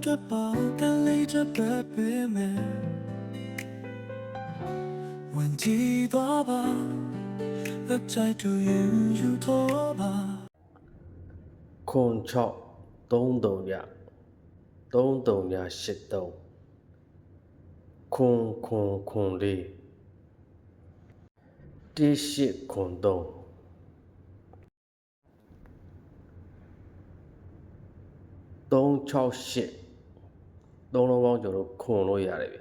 အတွက်ပါကလေးချက်ပဲပေးမယ်ဝင်ကြည့်သွားပါလက်ချိုက်တူရင်ယူတော့ပါခွန် သုံးလုံးပေါင်းကျွန်တော်တို့ခွန်လို့ရတယ်ဗျ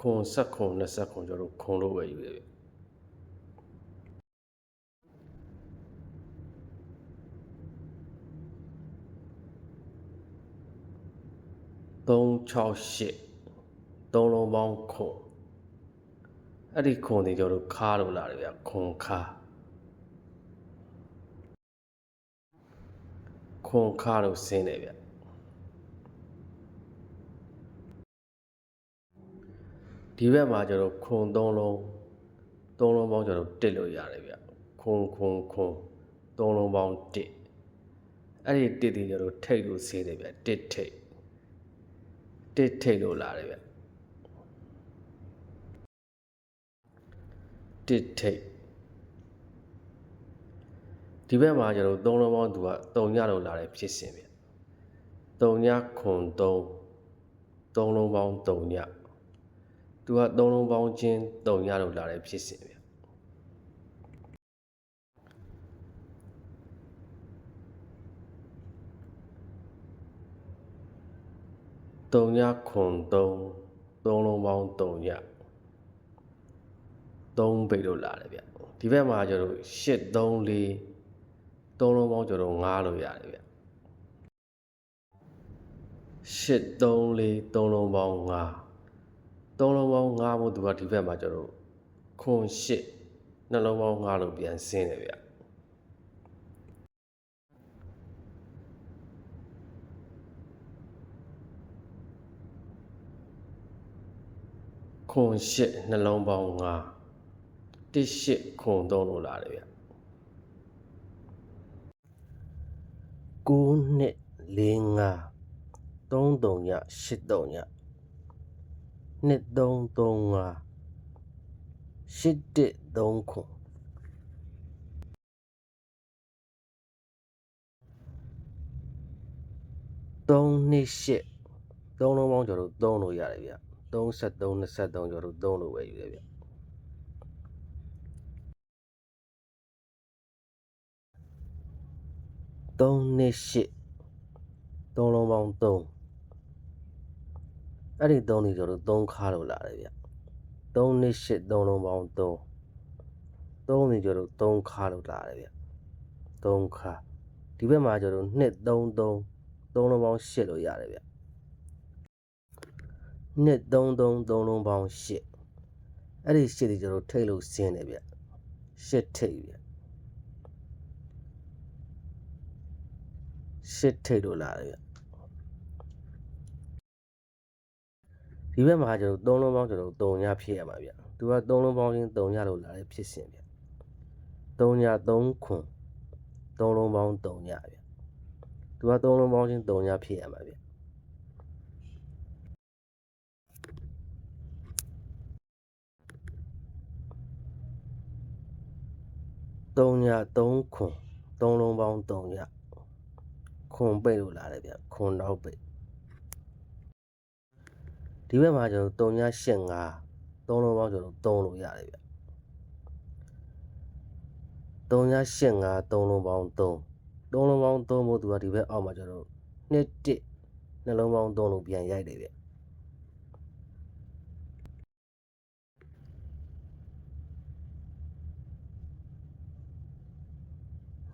ခွန်ဆက်ခွန်20ခွန်ကျွန်တော်တို့ခွန်လို့ပဲယူတယ်ဗျ368သုံးလုံးပေါင်းခွန်အဲ့ဒီခွန်တွေကျွန်တော်တို့ခါလို့လာတယ်ဗျခွန်ခါခွန်ခါလို့ဆင်းတယ်ဗျ ဒီဘက်မှာကျတော့ခွန်သုံးလုံးသုံးလုံးပေါင်းကျတော့တစ်လို့ရတယ်ဗျခွန်ခွန်ခွန်သုံးလုံးပေါင်းတစ်အဲ့ဒီတစ်ဒီကျတော့ထိတ်လို့ဆေးတယ်ဗျတစ်ထိတ်တစ်ထိတ်လို့လာတယ်ဗျတစ်ထိတ်ဒီဘက်မှာကျတော့သုံးလုံးပေါင်းသူကတုံညလို့လာတယ်ဖြစ်စဉ်ဗျတုံညခွန်သုံးသုံးလုံးပေါင်းတုံည သူကသုံးလုံးပေါင်းချင်းတုံရလို့လာတဲ့ဖြစ်စဉ်ဗျတုံရခွန်သုံးသုံးလုံးပေါင်းတုံရသုံးပိတ်လို့လာတယ်ဗျဒီဘက်မှာကျတော့8 3 4သုံးလုံးပေါင်းကျတော့9လို့ရတယ်ဗျ8 3 4သုံးလုံးပေါင်း9 သုံးလုံးပေါင်း5မို့သူကဒီဘက်မှာကျတော့ခွန်8နှလုံးပေါင်း5လို့ပြန်ဆင်းတယ်ဗျခွန်8နှလုံးပေါင်း5 18ခွန်3လို့လာတယ်ဗျ9နှစ်4 5 3 3ည8 3ည နှစ်335ရှစ်တစ်3ခု3နှစ်ရှစ်3လုံးပေါင်းကျော်တို့3လို့ရတယ်ဗျ33 23ကျော်တို့3လို့ပဲယူတယ်ဗျ3နှစ်ရှစ်3လုံးပေါင်း3 အဲ့ဒီ3နေကျော်တို့3ခါလို့လာတယ်ဗျ3နှစ်ရှစ်3လုံးပေါင်း3 3နေကျော်တို့3ခါလို့လာတယ်ဗျ3ခါဒီဘက်မှာကျော်တို့2 3 3 3လုံးပေါင်း8လို့ရတယ်ဗျ2 3 3 3လုံးပေါင်း8အဲ့ဒီ8တွေကျော်တို့ထိတ်လို့ဆင်းတယ်ဗျ8ထိတ်ဗျ8ထိတ်လို့လာတယ်ဗျ ဒီဘက်မှာကျွန်တော်3လုံးပေါင်းကျွန်တော်3ညဖြစ်ရမှာဗျသူက3လုံးပေါင်းချင်း3ညလို့လာတဲ့ဖြစ်စဉ်ဗျ3ည3ခွန်3လုံးပေါင်း3ညဗျသူက3လုံးပေါင်းချင်း3ညဖြစ်ရမှာဗျ3ည3ခွန်3လုံးပေါင်း3ညခွန်ပိတ်လို့လာတယ်ဗျခွန်တော့ပိတ် ဒီဘက်မှာကျွန်တော်3ည85 3လုံးပေါင်းကျွန်တော်3လို့ရတယ်ဗျ3ည85 3လုံးပေါင်း3 3လုံးပေါင်း3မို့သူကဒီဘက်အောက်မှာကျွန်တော်2 1နှလုံးပေါင်း3လို့ပြန်ရိုက်တယ်ဗျ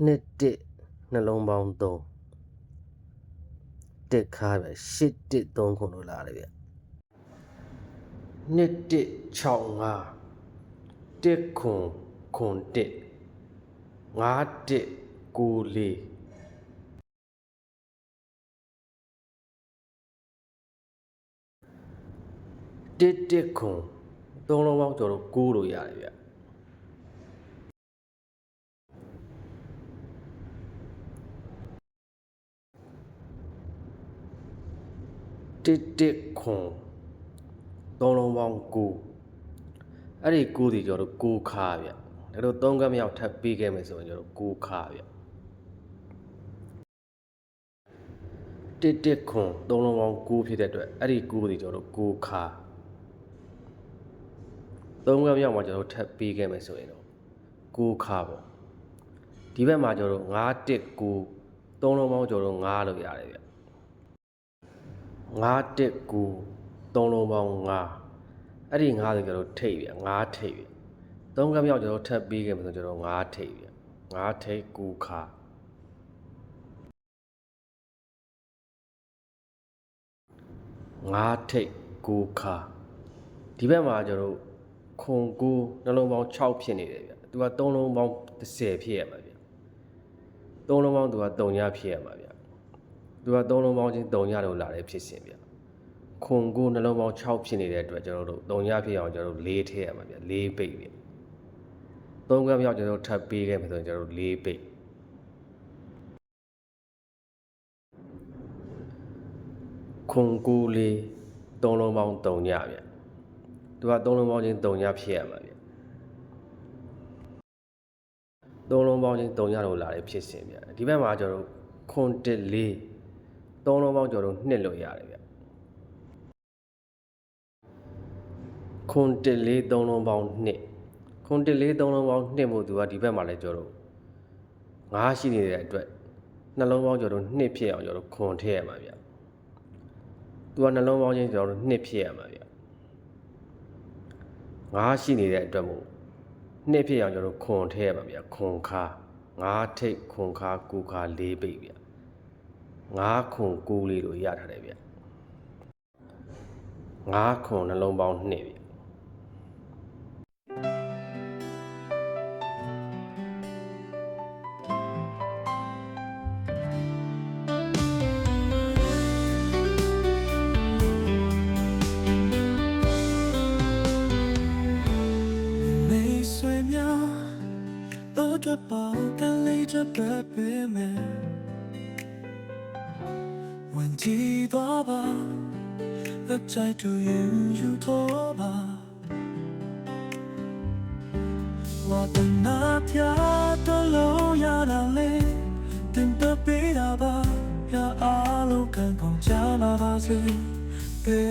နှစ်တစ်နှလုံးပေါင်း3တစ်ခါပဲ8တစ်3ခုလို့လာတယ်ဗျ နှစ်တစ်65တစ်ခွန်ခွန်တစ်5တစ်9လေးတစ်တစ်ခွန်သုံးလုံးပေါင်းကျွန်တော်တို့9လို့ရတယ်ဗျတစ်တစ်ခွန် သုံးလုံးပေါင်း9အဲ့ဒီ9ဒီကျွန်တော်တို့9ခါဗျဒါတို့သုံးကမြောက်ထပ်ပြီးခဲ့မယ်ဆိုရင်ကျွန်တော်တို့9ခါဗျတစ်တစ်ခွန်သုံးလုံးပေါင်း9ဖြစ်တဲ့အတွက်အဲ့ဒီ9ဒီကျွန်တော်တို့9ခါသုံးကမြောက်မှာကျွန်တော်တို့ထပ်ပြီးခဲ့မယ်ဆိုရင်တော့9ခါပေါ့ဒီဘက်မှာကျွန်တော်တို့9တစ်9သုံးလုံးပေါင်းကျွန်တော်တို့9လို့ရတယ်ဗျ9တက်ကူ သုံးလုံးပေါင်း9အဲ့ဒီ9ဆိုကျွန်တော်ထိတ်ပြ9ထိတ်ပြသုံးကမြောက်ကျွန်တော်ထပ်ပြီးခဲ့မှာဆိုကျွန်တော်9ထိတ်ပြ9ထိတ်ကူခါ9ထိတ်ကူခါဒီဘက်မှာကျွန်တော်ခွန်ကူနှလုံးပေါင်း6ဖြစ်နေတယ်ဗျသူက3လုံးပေါင်း30ဖြစ်ရမှာဗျ3လုံးပေါင်းသူက3ညဖြစ်ရမှာဗျသူက3လုံးပေါင်းချင်း3ညလို့လာတဲ့ဖြစ်စဉ်ဗျ ခွန်ကိုနှလုံးပေါင်း6ဖြစ်နေတဲ့အတွက်ကျွန်တော်တို့3ညဖြစ်အောင်ကျွန်တော်တို့4ထည့်ရမှာဗျ4ပိတ်ဗျ3ကမြောက်ကျွန်တော်တို့ထပ်ပေးခဲ့မယ်ဆိုရင်ကျွန်တော်တို့4ပိတ်ခွန်ကိုလေး3လုံးပေါင်း3ညဗျသူက3လုံးပေါင်းချင်း3ညဖြစ်ရမှာဗျ3လုံးပေါင်းချင်း3ညလို့လာတဲ့ဖြစ်စဉ်ဗျဒီဘက်မှာကျွန်တော်တို့ခွန်တစ်လေး3လုံးပေါင်းကျွန်တော်တို့နှစ်လို့ရတယ်ဗျ ခွန်တစ်လေး3လုံးပေါင်းနှစ်ခွန်တစ်လေး3လုံးပေါင်းနှစ်မို့သူကဒီဘက်မှာလည်းကျွန်တော်တို့ငါးရှိနေတဲ့အတွက်နှလုံးပေါင်းကျွန်တော်တို့နှစ်ဖြစ်အောင်ကျွန်တော်တို့ခွန်ထည့်ရမှာဗျသူကနှလုံးပေါင်းချင်းကျွန်တော်တို့နှစ်ဖြစ်ရမှာဗျငါးရှိနေတဲ့အတွက်မို့နှစ်ဖြစ်အောင်ကျွန်တော်တို့ခွန်ထည့်ရမှာဗျခွန်ခါငါးထိတ်ခွန်ခါကူခါလေးပိတ်ဗျငါးခွန်ကူလေးလိုရထားတယ်ဗျငါးခွန်နှလုံးပေါင်းနှစ်ဗျ 着包干累着白白面。问几多吧，乐在都云有多吧。我的那条的路呀那里，等的比那吧呀阿鲁看空加那把子，别